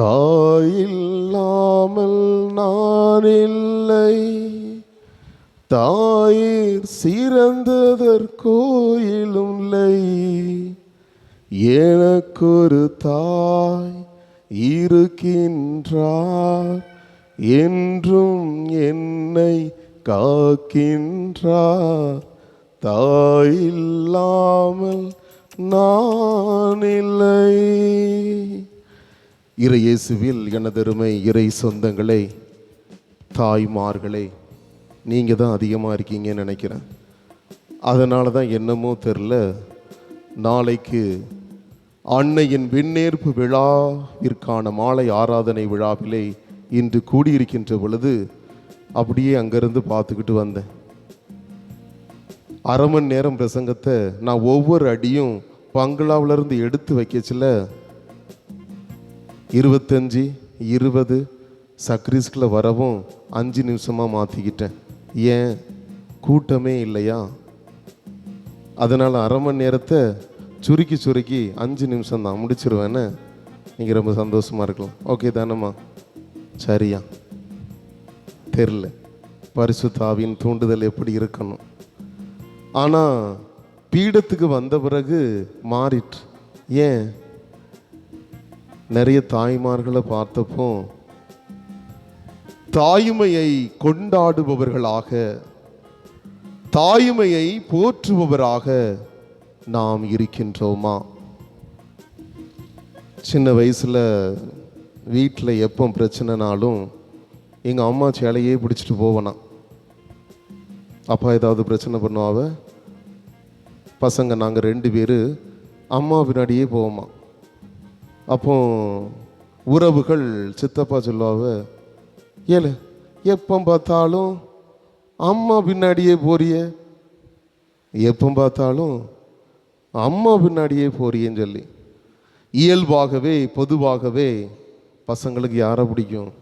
தாயில்லாமல் நான் இல்லை தாயிற் சிறந்ததற்கோயிலும் இல்லை. எனக்கொரு தாய் இருக்கின்றார் என்றும் என்னை காக்கின்றார். தாயில்லாமல் நான் இல்லை இறையேசுவில் எனதருமை இறை சொந்தங்களே தாய்மார்களே நீங்கள் தான் அதிகமாக இருக்கீங்கன்னு நினைக்கிறேன். அதனால தான் என்னமோ தெரில நாளைக்கு அன்னையின் விண்ணேற்பு விழாவிற்கான மாலை ஆராதனை விழாவிலே இன்று கூடியிருக்கின்ற பொழுது அப்படியே அங்கேருந்து பார்த்துக்கிட்டு வந்தேன். அரை மணி நேரம் பிரசங்கத்தை நான் ஒவ்வொரு அடியும் பங்களாவிலேருந்து எடுத்து வைக்கச்சில இருபத்தஞ்சி இருபது சக்ரீஸ்கில் வரவும் அஞ்சு நிமிஷமாக மாற்றிக்கிட்டேன் ஏன்? கூட்டமே இல்லையா? அதனால் அரை மணி நேரத்தை சுருக்கி சுருக்கி அஞ்சு நிமிஷம் தான் முடிச்சிருவேன்னு நீங்கள் ரொம்ப சந்தோஷமாக இருக்கலாம். ஓகே தானம்மா? சரியா. தெரில பரிசு தாவின் தூண்டுதல் எப்படி இருக்கணும்? ஆனால் பீடத்துக்கு வந்த பிறகு மாறிட்டு ஏன்? நிறைய தாய்மார்களை பார்த்தப்போ தாய்மையை கொண்டாடுபவர்களாக தாய்மையை போற்றுபவராக நாம் இருக்கின்றோமா? சின்ன வயசில் வீட்டில் எப்போ பிரச்சனைனாலும் எங்கள் அம்மா சேலையே பிடிச்சிட்டு போவனா? அப்பா ஏதாவது பிரச்சனை பண்ணுவாவ? பசங்க நாங்கள் ரெண்டு பேர் அம்மா பின்னாடியே போவோமா? அப்போ உறவுகள் சித்தப்பா சொல்லுவாவ ஏழு எப்போ பார்த்தாலும் அம்மா பின்னாடியே போறிய. எப்போ பார்த்தாலும் அம்மா பின்னாடியே போறியேன்னு சொல்லி. இயல்பாகவே பொதுவாகவே பசங்களுக்கு யாரை பிடிக்கும்?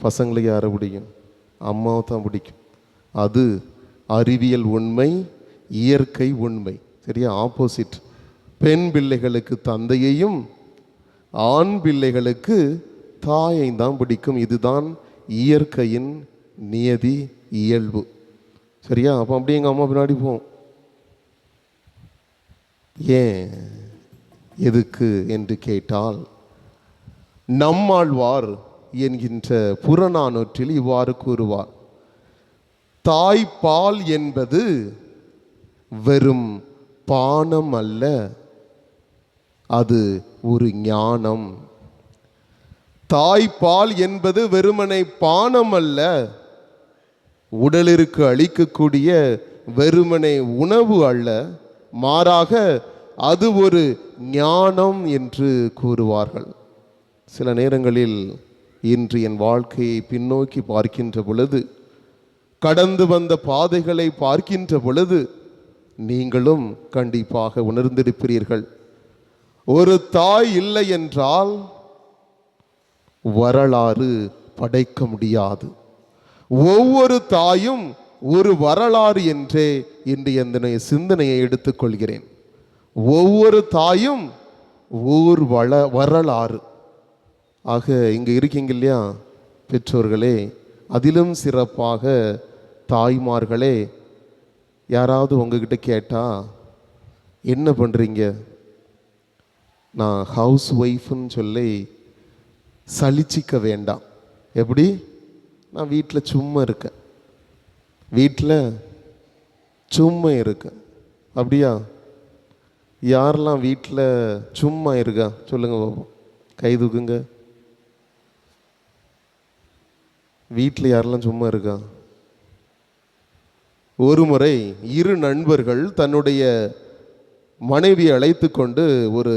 பசங்களுக்கு யாரை பிடிக்கும்? அம்மாவை தான் பிடிக்கும். அது அறிவியல் உண்மை இயற்கை உண்மை. சரியா? ஆப்போசிட். பெண் பிள்ளைகளுக்கு தந்தையையும் ஆண் பிள்ளைகளுக்கு தாயை தான் பிடிக்கும். இதுதான் இயற்கையின் நியதி இயல்பு. சரியா? அப்போ அப்படியே எங்கள் அம்மா பின்னாடி போவோம். ஏன்? எதுக்கு என்று கேட்டால் நம்மாழ்வார் என்கின்ற புறநானூற்றில் இவ்வாறு கூறுவார். தாய்ப்பால் என்பது வெறும் பானம் அல்ல அது ஒரு ஞானம். தாய்ப்பால் என்பது வெறுமனை பானம் அல்ல. உடலிற்கு அளிக்கக்கூடிய வெறுமனை உணவு அல்ல. மாறாக அது ஒரு ஞானம் என்று கூறுவார்கள். சில நேரங்களில் இன்று என் வாழ்க்கையை பின்னோக்கி பார்க்கின்ற பொழுது கடந்து வந்த பாதைகளை பார்க்கின்ற பொழுது நீங்களும் கண்டிப்பாக உணர்ந்திருப்பீர்கள். ஒரு தாய் இல்லை என்றால் வரலாறு படைக்க முடியாது. ஒவ்வொரு தாயும் ஒரு வரலாறு என்றே இன்று என்னுடைய சிந்தனையை எடுத்துக்கொள்கிறேன் ஒவ்வொரு தாயும் ஊர் வள வரலாறு. ஆக இங்கே இருக்கீங்க இல்லையா? பெற்றோர்களே அதிலும் சிறப்பாக தாய்மார்களே யாராவது உங்ககிட்ட கேட்டால் என்ன பண்ணுறீங்க நான் ஹவுஸ் ஒய்ஃப்னு சொல்லி சலிச்சிக்க வேண்டாம். எப்படி? நான் வீட்டில் சும்மா இருக்கேன். வீட்டில் சும்மா இருக்கேன் அப்படியா? யாரெல்லாம் வீட்டில் சும்மா இருக்கா? சொல்லுங்கள் பாப்போம் கை தூக்குங்க. வீட்டில் யாரெல்லாம் சும்மா இருக்கா? ஒரு முறை இரு நண்பர்கள் தன்னுடைய மனைவியை அழைத்து கொண்டு ஒரு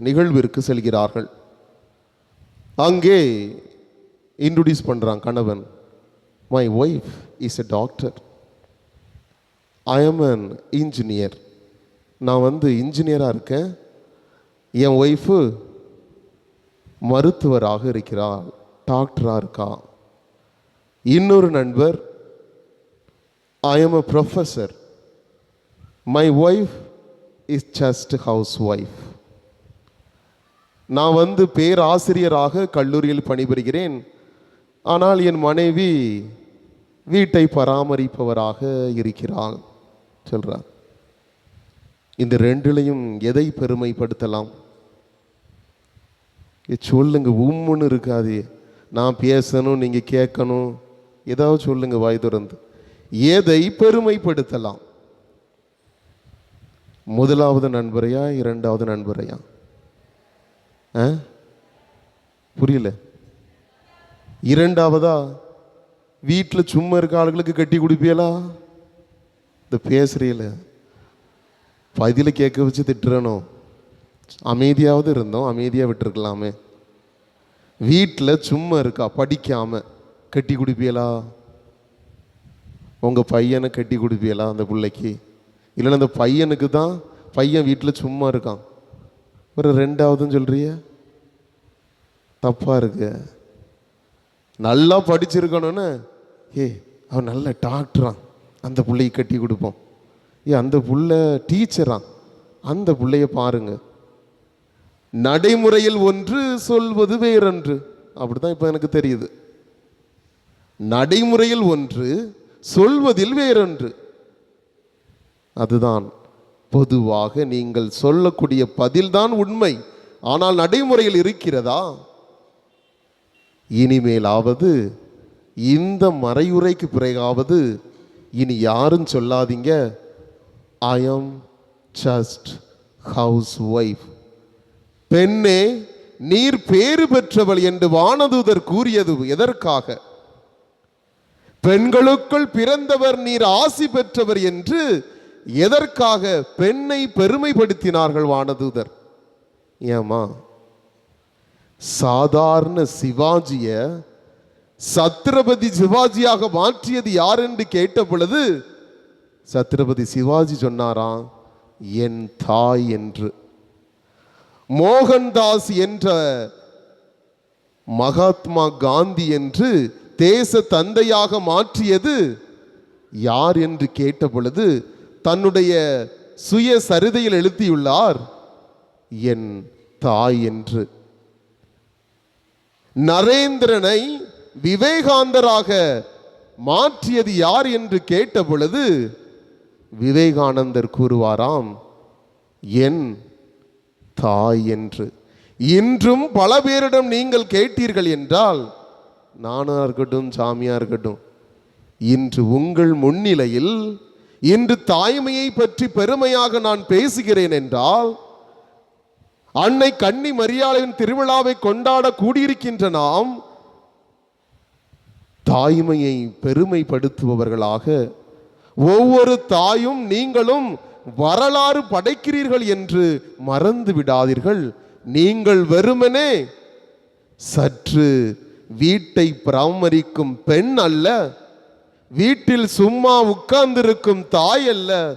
நிகழ்விற்கு செல்கிறார்கள். அங்கே இன்ட்ரடியூஸ் பண்ணுறான் கணவன். My wife is a doctor I am an engineer நான் வந்து இன்ஜினியராக இருக்கேன். என் ஒய்ஃபு மருத்துவராக இருக்கிறாள். டாக்டராக இருக்கா? இன்னொரு நண்பர் I am a professor my wife is just housewife நான் வந்து பேராசிரியராக கல்லூரியில் பணிபுரிகிறேன். ஆனால் என் மனைவி வீட்டை பராமரிப்பவராக இருக்கிறாள் சொல்கிறார் இந்த ரெண்டுலையும் எதை பெருமைப்படுத்தலாம்? சொல்லுங்க உம்முன்னு இருக்காது. நான் பேசணும் நீங்கள் கேட்கணும். ஏதாவது சொல்லுங்க வாய் திறந்து. எதை பெருமைப்படுத்தலாம்? முதலாவது நண்பரையா இரண்டாவது நண்பரையா? ஆ? புரியல. இரண்டாவதா? வீட்டில் சும்மா இருக்க ஆளுகளுக்கு கட்டி கொடுப்பியலா? இந்த பேசுறீல. பதில கேட்க வச்சு திட்டுறணும் அமைதியாவது இருந்தோம் அமைதியாக விட்டுருக்கலாமே. வீட்டில் சும்மா இருக்கா படிக்காம கட்டி கொடுப்பியலா? உங்கள் பையனை கட்டி கொடுப்பியலா அந்த பிள்ளைக்கு? இல்லைன்னா அந்த பையனுக்கு தான் பையன் வீட்டில் சும்மா இருக்கான். ஒரு ரெண்டாவதுன்னு சொல்றிய? தப்பா இருக்கு. நல்லா படிச்சிருக்கணும்னு. ஏ அவன் நல்ல டாக்டரான் அந்த பிள்ளையை கட்டி கொடுப்போம். ஏ அந்த புள்ள டீச்சரான் அந்த பிள்ளைய பாருங்க. நடைமுறையில் ஒன்று சொல்வது வேறொன்று. அப்படிதான் இப்போ எனக்கு தெரியுது. நடைமுறையில் ஒன்று சொல்வதில் வேறொன்று. அதுதான். பொதுவாக நீங்கள் சொல்லக்கூடிய பதில்தான் உண்மை. ஆனால் நடைமுறையில் இருக்கிறதா? இனிமேலாவது இந்த மறையுறைக்கு பிறகாவது இனி யாரும் சொல்லாதீங்க. I am just housewife பெண்ணே நீர் பேறு பெற்றவள் என்று வானதூதர் கூறியது எதற்காக? பெண்களுக்குள் பிறந்தவர் நீர் ஆசி பெற்றவர் என்று எதற்காக பெண்ணை பெருமைப்படுத்தினார்கள் வானதூதர்? ஏமா சாதாரண சிவாஜிய சத்ரபதி சிவாஜியாக மாற்றியது யார் என்று கேட்ட பொழுது சத்ரபதி சிவாஜி சொன்னாராம் என் தாய் என்று. மோகன்தாஸ் என்ற மகாத்மா காந்தி என்று தேச தந்தையாக மாற்றியது யார் என்று கேட்ட பொழுது தன்னுடைய சுய சரிதையில் எழுதியுள்ளார் என் தாய் என்று. நரேந்திரனை விவேகாந்தராக மாற்றியது யார் என்று கேட்ட பொழுது விவேகானந்தர் கூறுவாராம் என் தாய் என்று. இன்றும் பல பேரிடம் நீங்கள் கேட்டீர்கள் என்றால் நானாக இருக்கட்டும் சாமியா இருக்கட்டும் இன்று உங்கள் முன்னிலையில் இன்று தாய்மையை பற்றி பெருமையாக நான் பேசுகிறேன் என்றால் அன்னை கன்னி மரியாதையின் திருவிழாவை கொண்டாட கூடியிருக்கின்ற நாம் தாய்மையை பெருமைப்படுத்துபவர்களாக ஒவ்வொரு தாயும் நீங்களும் வரலாறு படைக்கிறீர்கள் என்று மறந்து விடாதீர்கள். நீங்கள் வெறுமனே சற்று வீட்டை பராமரிக்கும் பெண் அல்ல வீட்டில் சும்மா உட்கார்ந்திருக்கும் தாய் அல்ல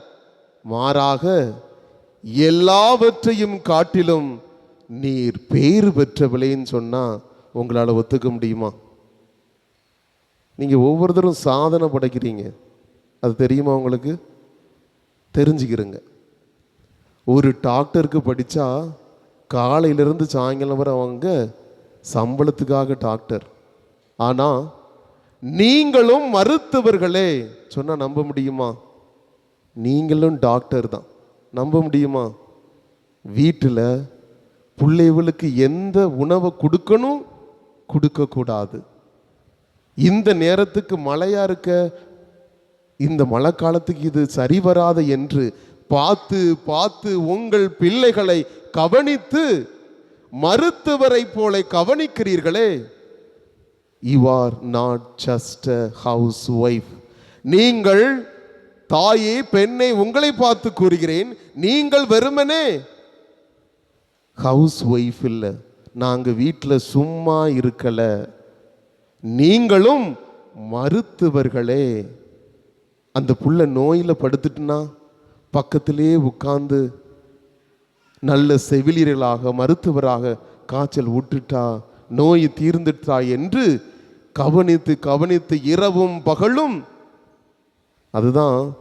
மாறாக எல்லாவற்றையும் காட்டிலும் நீர் பேறு பெற்றவில்லைன்னு சொன்னால் உங்களால் ஒத்துக்க முடியுமா? நீங்கள் ஒவ்வொருத்தரும் சாதனை படைக்கிறீங்க. அது தெரியுமா உங்களுக்கு? தெரிஞ்சுக்கிறங்க. ஒரு டாக்டருக்கு படித்தா காலையிலேருந்து சாயங்காலம் வரை அவங்க சம்பளத்துக்காக டாக்டர். ஆனால் நீங்களும் மருத்துவர்களே. சொன்னால் நம்ப முடியுமா? நீங்களும் டாக்டர் தான். நம்ப முடியுமா? வீட்டில் பிள்ளைகளுக்கு எந்த உணவை கொடுக்கணும்? கொடுக்கக்கூடாது. இந்த நேரத்துக்கு மழையா இருக்க? இந்த மழை காலத்துக்கு இது சரி வராது என்று பார்த்து பார்த்து உங்கள் பிள்ளைகளை கவனித்து மருத்துவரை போல கவனிக்கிறீர்களே. You are not just housewife நீங்கள் தாயே பெண்ணை உங்களை பார்த்து கூறுகிறேன். நீங்கள் வெறுமனே ஹவுஸ் ஒய்ஃப் இல்லை. நாங்கள் வீட்டில் சும்மா இருக்கலை. நீங்களும் மருத்துவர்களே. அந்த புள்ள நோயில் படுத்துட்டுனா பக்கத்திலே உட்கார்ந்து நல்ல செவிலியர்களாக மருத்துவராக காய்ச்சல் விட்டுட்டா நோய் தீர்ந்துட்டா என்று கவனித்து கவனித்து இரவும் பகலும். அதுதான்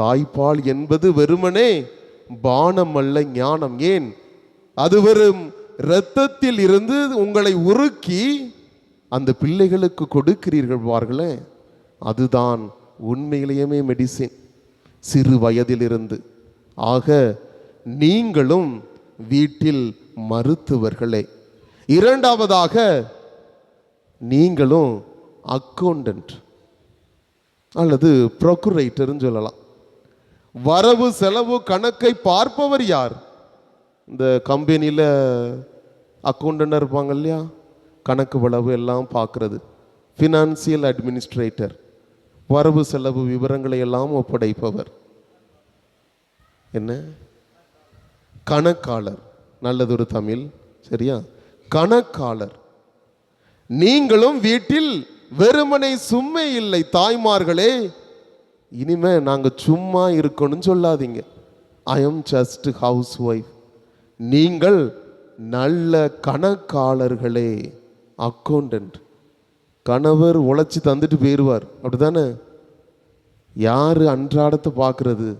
தாய்ப்பால் என்பது வெறுமனே பானம் அல்ல ஞானம் ஏன்? அது வெறும் இரத்தத்தில் இருந்து உங்களை உருக்கி அந்த பிள்ளைகளுக்கு கொடுக்கிறீர்கள் பார்களே அதுதான் உண்மையிலேயுமே மெடிசின் சிறு வயதிலிருந்து. ஆக நீங்களும் வீட்டில் மருத்துவர்களே. இரண்டாவதாக நீங்களும் அக்கௌண்டன்ட் அல்லது ப்ரொக்குரேட்டர்னு சொல்லலாம். வரவு செலவு கணக்கை பார்ப்பவர் யார்? இந்த கம்பெனியில் அக்கௌண்டண்டாக இருப்பாங்க இல்லையா? கணக்கு வளவு எல்லாம் பார்க்குறது. ஃபினான்சியல் அட்மினிஸ்ட்ரேட்டர் வரவு செலவு விவரங்களை எல்லாம் ஒப்படைப்பவர். என்ன? கணக்காளர். ஒரு தமிழ் சரியா? கணக்காளர். நீங்களும் வீட்டில் வெறுமனை சும்மை இல்லை தாய்மார்களே. இனிமே நாங்கள் சும்மா இருக்கணும்னு சொல்லாதீங்க. I am just housewife நீங்கள் நல்ல கணக்காளர்களே அக்கௌண்டன்ட் கணவர் உழைச்சி தந்துட்டு போயிடுவார் அப்படிதானே யார் அன்றாடத்தை பார்க்குறது?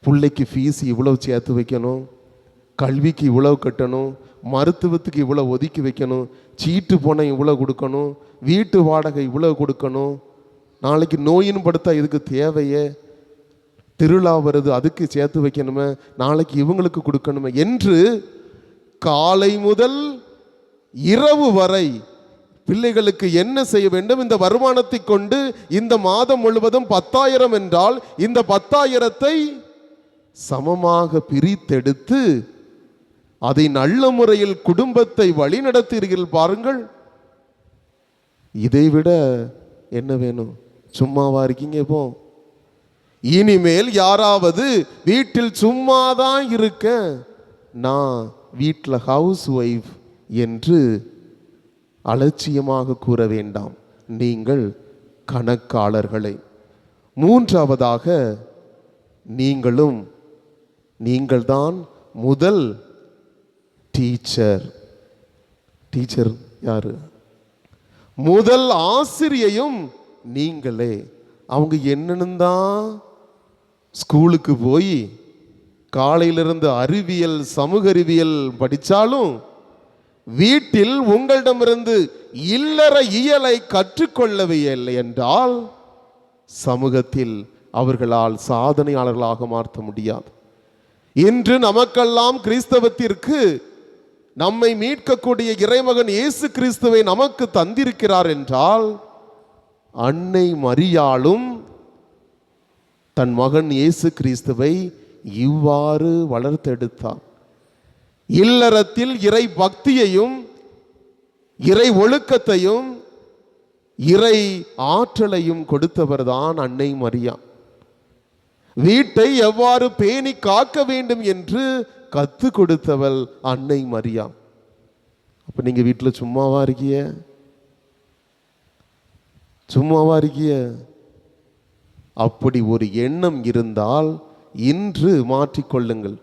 பிள்ளைக்கு ஃபீஸ் இவ்வளோ சேர்த்து வைக்கணும்? கல்விக்கு இவ்வளவு கட்டணும் மருத்துவத்துக்கு இவ்வளோ ஒதுக்கி வைக்கணும் சீட்டு பணம் இவ்வளோ கொடுக்கணும் வீட்டு வாடகை இவ்வளோ கொடுக்கணும். நாளைக்கு நோயின் படுத்தா இதுக்கு தேவையே? திருவிழா வருது அதுக்கு சேர்த்து வைக்கணுமே? நாளைக்கு இவங்களுக்கு கொடுக்கணுமே? என்று காலை முதல் இரவு வரை பிள்ளைகளுக்கு என்ன செய்ய வேண்டும்? இந்த வருமானத்தை கொண்டு இந்த மாதம் முழுவதும் பத்தாயிரம் என்றால் இந்த பத்தாயிரத்தை சமமாக பிரித்தெடுத்து அதை நல்ல முறையில் குடும்பத்தை வழிநடத்தீர்கள் பாருங்கள். இதைவிட என்ன வேணும்? சும்மாவா இருக்கீங்க இப்போ? இனிமேல் யாராவது வீட்டில் சும்மாதான் இருக்க நான் வீட்டில் ஹவுஸ் ஒய்ஃப் என்று அலட்சியமாக கூற வேண்டாம். நீங்கள் கணக்காளர்களை. மூன்றாவதாக நீங்களும் நீங்கள்தான் முதல் டீச்சர் டீச்சர் யாரு? முதல் ஆசிரியையும் நீங்களே. அவங்க என்னன்னு தான் ஸ்கூலுக்கு போய் காலையிலிருந்து அறிவியல் சமூக அறிவியல் படித்தாலும் வீட்டில் உங்களிடமிருந்து இல்லற இயலை கற்றுக்கொள்ளவில்லை என்றால் சமூகத்தில் அவர்களால் சாதனையாளர்களாக மாற்ற முடியாது. இன்று நமக்கெல்லாம் கிறிஸ்தவத்திற்கு நம்மை மீட்கக்கூடிய இறைமகன் இயேசு கிறிஸ்துவை நமக்கு தந்திருக்கிறார் என்றால் அன்னை மரியாளும் தன் மகன் இயேசு கிறிஸ்துவை இவ்வாறு வளர்த்தெடுத்தார் இல்லறத்தில் இறை பக்தியையும் இறை ஒழுக்கத்தையும் இறை ஆற்றலையும் கொடுத்தவர்தான் அன்னை மரியா. வீட்டை எவ்வாறு பேணி காக்க வேண்டும் என்று கற்று கொடுத்தவள் அன்னை மரியா அப்ப நீங்க வீட்டில் சும்மாவா இருக்கிய? சும்மாவா இருக்கிய? அப்படி ஒரு எண்ணம் இருந்தால் இன்று மாற்றிக்கொள்ளுங்கள்.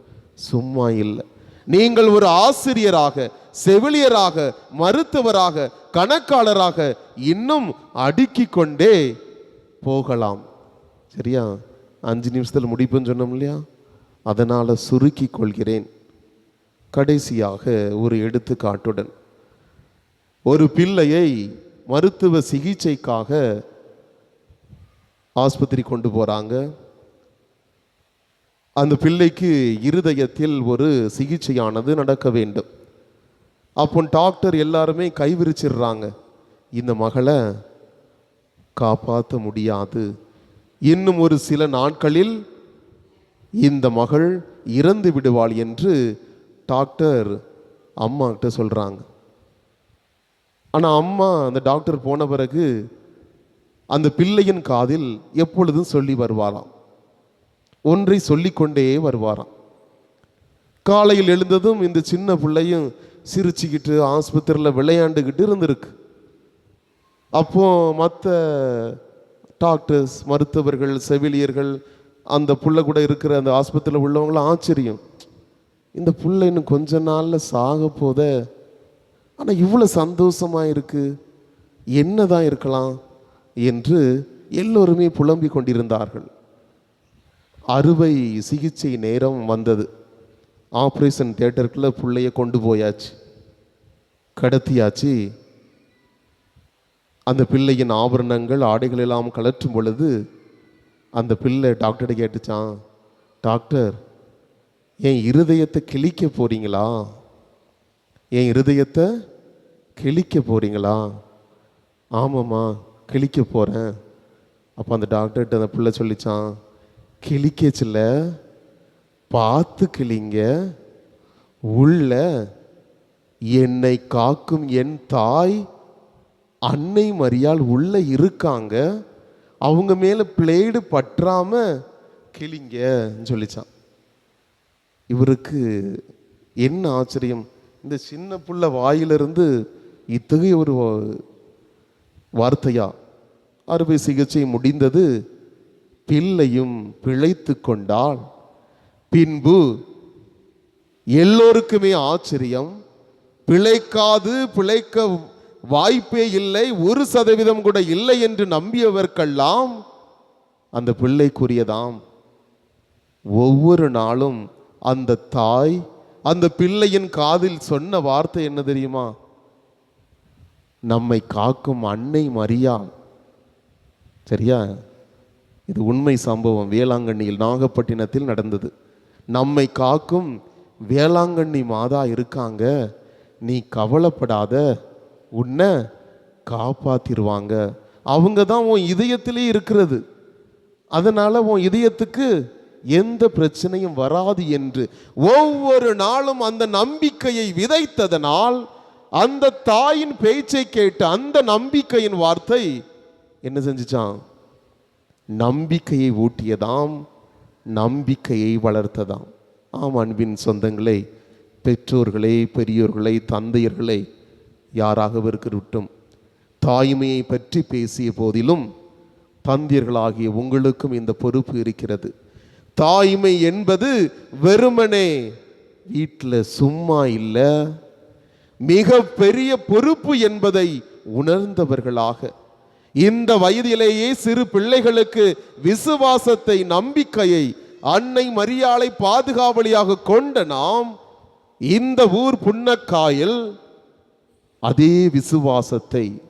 சும்மா இல்லை. நீங்கள் ஒரு ஆசிரியராக செவிலியராக மருத்துவராக கணக்காளராக இன்னும் அடுக்கிக் கொண்டே போகலாம். சரியா? அஞ்சு நிமிஷத்தில் முடிப்புன்னு சொன்னோம் இல்லையா? அதனால் சுருக்கி கொள்கிறேன். கடைசியாக ஒரு எடுத்துக்காட்டுடன். ஒரு பிள்ளையை மருத்துவ சிகிச்சைக்காக ஆஸ்பத்திரி கொண்டு போகிறாங்க அந்த பிள்ளைக்கு இருதயத்தில் ஒரு சிகிச்சையானது நடக்க வேண்டும். அப்போ டாக்டர் எல்லாருமே கைவிரிச்சிடுறாங்க. இந்த மகளை காப்பாற்ற முடியாது. இன்னும் ஒரு சில நாட்களில் இந்த மகள் இறந்து விடுவாள் என்று டாக்டர் அம்மாக்கிட்ட சொல்கிறாங்க ஆனால் அம்மா அந்த டாக்டர் போன பிறகு அந்த பிள்ளையின் காதில் எப்பொழுதும் சொல்லி வருவாராம். ஒன்றை சொல்லிக்கொண்டே வருவாராம். காலையில் எழுந்ததும் இந்த சின்ன பிள்ளையும் சிரிச்சுக்கிட்டு ஆஸ்பத்திரியில் விளையாண்டுக்கிட்டு இருந்திருக்கு. அப்போ மற்ற டாக்டர்ஸ் மருத்துவர்கள் செவிலியர்கள் அந்த புள்ள கூட இருக்கிற அந்த ஆஸ்பத்திரியில் உள்ளவங்களும் ஆச்சரியம். இந்த புள்ள இன்னும் கொஞ்ச நாளில் சாக போத ஆனால் இவ்வளோ சந்தோஷமாக இருக்குது என்ன என்னதான் இருக்கலாம் என்று எல்லோருமே புலம்பிக் கொண்டிருந்தார்கள். அறுவை சிகிச்சை நேரம் வந்தது. ஆப்ரேஷன் தேட்டருக்குள்ளே பிள்ளைய கொண்டு போயாச்சு. கடத்தியாச்சு. அந்த பிள்ளையின் ஆபரணங்கள் ஆடைகள் எல்லாம் கலற்றும் பொழுது அந்த பிள்ளை டாக்டர்கிட்ட கேட்டுச்சான் டாக்டர் என் இருதயத்தை கிழிக்க போகிறீங்களா என் இருதயத்தை கிழிக்க போகிறீங்களா ஆமாம்மா கிழிக்க போகிறேன் அப்போ அந்த டாக்டர்கிட்ட அந்த பிள்ளை சொல்லிச்சான் கிழிக்கச்சில்ல பார்த்து கிளிங்க உள்ள என்னை காக்கும் என் தாய் அன்னை மரியால் உள்ளே இருக்காங்க. அவங்க மேல பிளேடு பற்றாம கிழிங்கன்னு சொல்லிச்சான். இவருக்கு என்ன ஆச்சரியம்? இந்த சின்ன புள்ள வாயிலிருந்து இத்தகைய ஒரு வார்த்தையா? அறுவை சிகிச்சை முடிந்தது பிள்ளையும் பிழைத்து கொண்டால் பின்பு எல்லோருக்குமே ஆச்சரியம் பிழைக்காது பிழைக்க வாய்ப்பே இல்லை ஒரு சதவீதம் கூட இல்லை என்று நம்பியவர்க்கெல்லாம் அந்த பிள்ளைக்குரியதாம். ஒவ்வொரு நாளும் அந்த தாய் அந்த பிள்ளையின் காதில் சொன்ன வார்த்தை என்ன தெரியுமா? நம்மை காக்கும் அன்னை மரியா. சரியா? இது உண்மை சம்பவம். வேளாங்கண்ணியில் நாகப்பட்டினத்தில் நடந்தது. நம்மை காக்கும் வேளாங்கண்ணி மாதா இருக்காங்க. நீ கவலைப்படாத. உன்னை காப்பாத்திருவாங்க. அவங்க தான் உன் இதயத்திலே இருக்கிறது. அதனால் உன் இதயத்துக்கு எந்த பிரச்சனையும் வராது என்று. ஒவ்வொரு நாளும் அந்த நம்பிக்கையை விதைத்ததனால் அந்த தாயின் பேச்சை கேட்டு அந்த நம்பிக்கையின் வார்த்தை என்ன செஞ்சுச்சான் நம்பிக்கையை ஊட்டியதாம் நம்பிக்கையை வளர்த்ததாம். ஆம் அன்பின் சொந்தங்களே பெற்றோர்களே பெரியோர்களே தந்தையர்களே யாராகவிருக்கட்டும். தாய்மையை பற்றி பேசிய போதிலும் தந்தியர்களாகிய உங்களுக்கும் இந்த பொறுப்பு இருக்கிறது. தாய்மை என்பது வெறுமனே வீட்டில் சும்மா இல்லை. மிக பெரிய பொறுப்பு என்பதை உணர்ந்தவர்களாக இந்த வயதிலேயே சிறு பிள்ளைகளுக்கு விசுவாசத்தை நம்பிக்கையை அன்னை மரியாளை பாதுகாவலியாக கொண்ட நாம் இந்த ஊர் புன்னக்காயில் அதே விசுவாசத்தை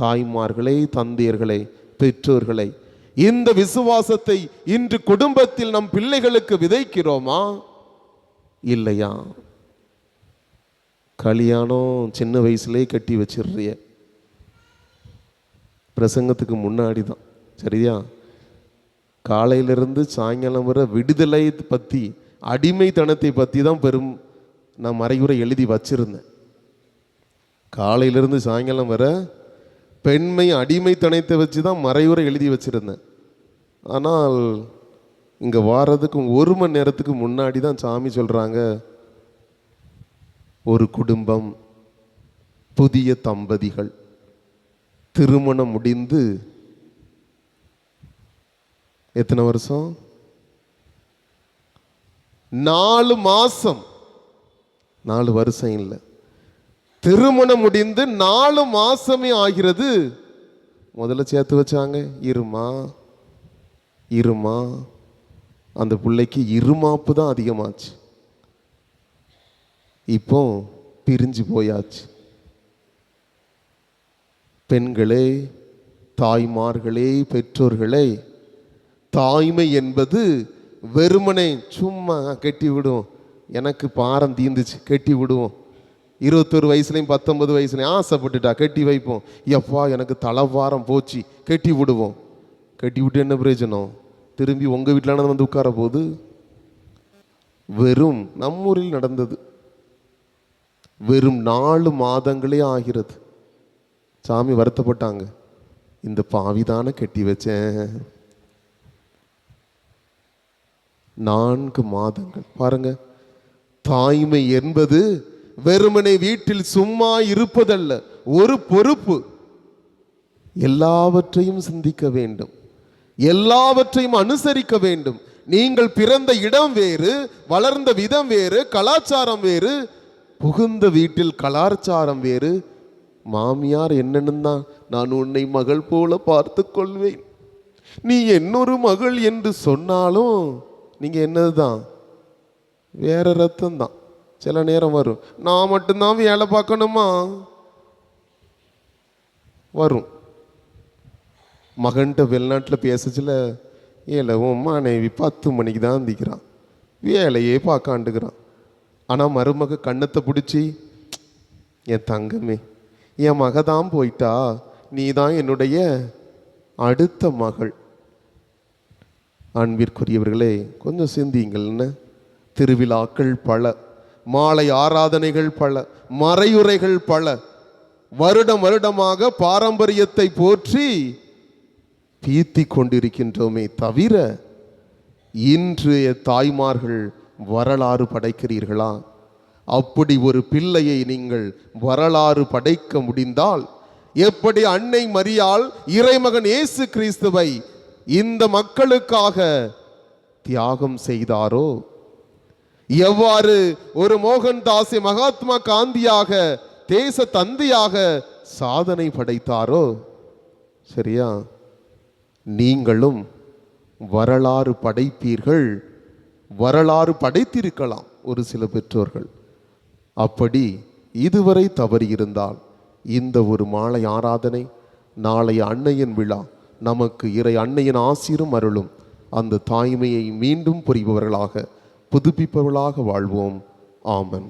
தாய்மார்களே தந்தையர்களே பெற்றோர்களே இந்த விசுவாசத்தை இன்று குடும்பத்தில் நம் பிள்ளைகளுக்கு விதைக்கிறோமா? இல்லையா? கல்யாணம் சின்ன வயசுலேயே கட்டி வச்சிடுறிய. பிரசங்கத்துக்கு முன்னாடி தான் சரியா? காலையிலிருந்து சாயங்காலம் வர விடுதலை பற்றி அடிமைத்தனத்தை பற்றி தான் பெரும் நான் மறைகுறை எழுதி வச்சிருந்தேன். காலையிலிருந்து சாயங்காலம் வர பெண்மை அடிமைத்தனத்தை வச்சு தான் மறைவுரை எழுதி வச்சுருந்தேன். ஆனால் இங்கே வாரதுக்கு ஒரு மணி நேரத்துக்கு முன்னாடி தான் சாமி சொல்கிறாங்க ஒரு குடும்பம் புதிய தம்பதிகள் திருமணம் முடிந்து எத்தனை வருஷம்? நாலு மாதம் நாலு வருஷம் இல்லை. திருமணம் முடிந்து நாலு மாசமே ஆகிறது. முதல்ல சேர்த்து வச்சாங்க இருமா இருமா. அந்த பிள்ளைக்கு இருமாப்பு தான் அதிகமாச்சு. இப்போ பிரிஞ்சு போயாச்சு. பெண்களே தாய்மார்களே பெற்றோர்களே தாய்மை என்பது வெறுமனே சும்மா கட்டி விடுவோம் எனக்கு பாரம் தீந்துச்சு கட்டி விடுவோம் இருபத்தொரு வயசுலையும் பத்தொன்பது வயசுலையும் ஆசைப்பட்டுட்டா கட்டி வைப்போம். எப்பா எனக்கு தலைவாரம் போச்சு கட்டி விடுவோம். கட்டி விட்டு என்ன பிரயோஜனம்? திரும்பி உங்கள் வீட்டிலான வந்து உட்கார போது வெறும் நம்மூரில் நடந்தது. வெறும் நாலு மாதங்களே ஆகிறது. சாமி வருத்தப்பட்டாங்க. இந்த பாவிதான கட்டி வச்சேன். நான்கு மாதங்கள். பாருங்க. தாய்மை என்பது வெறுமனை வீட்டில் சும்மா இருப்பதல்ல ஒரு பொறுப்பு. எல்லாவற்றையும் சிந்திக்க வேண்டும். எல்லாவற்றையும் அனுசரிக்க வேண்டும். நீங்கள் பிறந்த இடம் வேறு வளர்ந்த விதம் வேறு கலாச்சாரம் வேறு புகுந்த வீட்டில் கலாச்சாரம் வேறு. மாமியார் என்னன்னு தான் நான் உன்னை மகள் போல பார்த்து கொள்வேன். நீ என்னொரு மகள் என்று சொன்னாலும் நீங்கள் என்னதுதான்? வேற ரத்தம் தான் சில நேரம் வரும். நான் மட்டும்தான் வேலை பார்க்கணுமா? வரும். மகன்கிட்ட வெளிநாட்டில் பேசச்சில் ஏல மனைவி பத்து மணிக்கு தான் அந்திக்கிறான் வேலையே பார்க்காண்டுக்கிறான். ஆனால் மருமக கண்ணத்தை பிடிச்சி என் தங்கமே என் மக தான் போயிட்டா நீ தான் என்னுடைய அடுத்த மகள். அன்பிற்குரியவர்களே கொஞ்சம் சிந்திங்கள்னு திருவிழாக்கள் பல. மாலை ஆராதனைகள் பல மறையுறைகள் பல. வருடம் வருடமாக பாரம்பரியத்தை போற்றி பீத்தி கொண்டிருக்கின்றோமே தவிர இன்றைய தாய்மார்கள் வரலாறு படைக்கிறீர்களா? அப்படி ஒரு பிள்ளையை நீங்கள் வரலாறு படைக்க முடிந்தால் எப்படி அன்னை மரியால் இறைமகன் இயேசு கிறிஸ்துவை இந்த மக்களுக்காக தியாகம் செய்தாரோ? எவ்வாறு ஒரு மோகன்தாஸை மகாத்மா காந்தியாக தேச தந்தையாக சாதனை படைத்தாரோ? சரியா? நீங்களும் வரலாறு படைப்பீர்கள் வரலாறு படைத்திருக்கலாம் ஒரு சில பெற்றோர்கள். அப்படி இதுவரை தவறியிருந்தால் இந்த ஒரு மாலை ஆராதனை நாளைய அன்னையின் விழா நமக்கு இறை அன்னையின் ஆசிரும் அருளும் அந்த தாய்மையை மீண்டும் புரிபவர்களாக புதுப்பிப்பவர்களாக வாழ்வோம். ஆமன்.